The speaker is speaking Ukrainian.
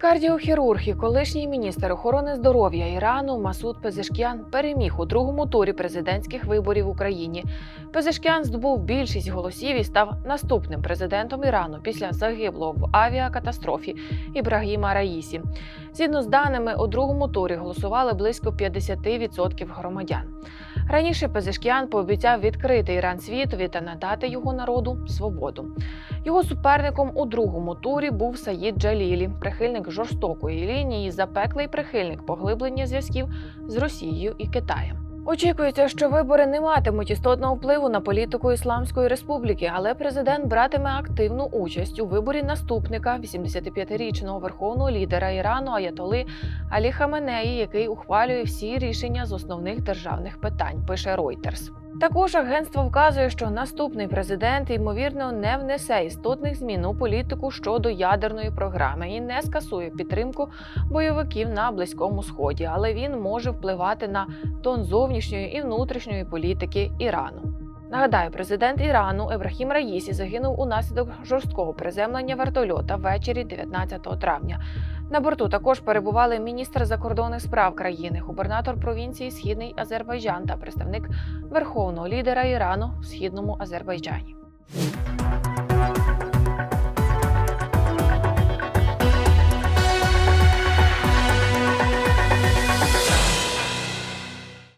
Кардіохірург і колишній міністр охорони здоров'я Ірану Масуд Пезешкіан переміг у другому турі президентських виборів в Україні. Пезешкіан здобув більшість голосів і став наступним президентом Ірану після загиблого в авіакатастрофі Ібрагіма Раїсі. Згідно з даними, у другому турі голосували близько 50% громадян. Раніше Пезешкіан пообіцяв відкрити Іран світові та надати його народу свободу. Його суперником у другому турі був Саїд Джалілі, прихильник жорстокої лінії, запеклий прихильник поглиблення зв'язків з Росією і Китаєм. Очікується, що вибори не матимуть істотного впливу на політику Ісламської республіки, але президент братиме активну участь у виборі наступника 85-річного верховного лідера Ірану Аятоли Алі Хаменеї, який ухвалює всі рішення з основних державних питань. Пише Reuters. Також агентство вказує, що наступний президент ймовірно не внесе істотних змін у політику щодо ядерної програми і не скасує підтримку бойовиків на близькому сході, але він може впливати на тон зовнішньої і внутрішньої політики Ірану. Нагадаю, президент Ірану Ебрахім Раїсі загинув унаслідок жорсткого приземлення вертольота ввечері 19 травня. На борту також перебували міністр закордонних справ країни, губернатор провінції Східний Азербайджан та представник верховного лідера Ірану в східному Азербайджані.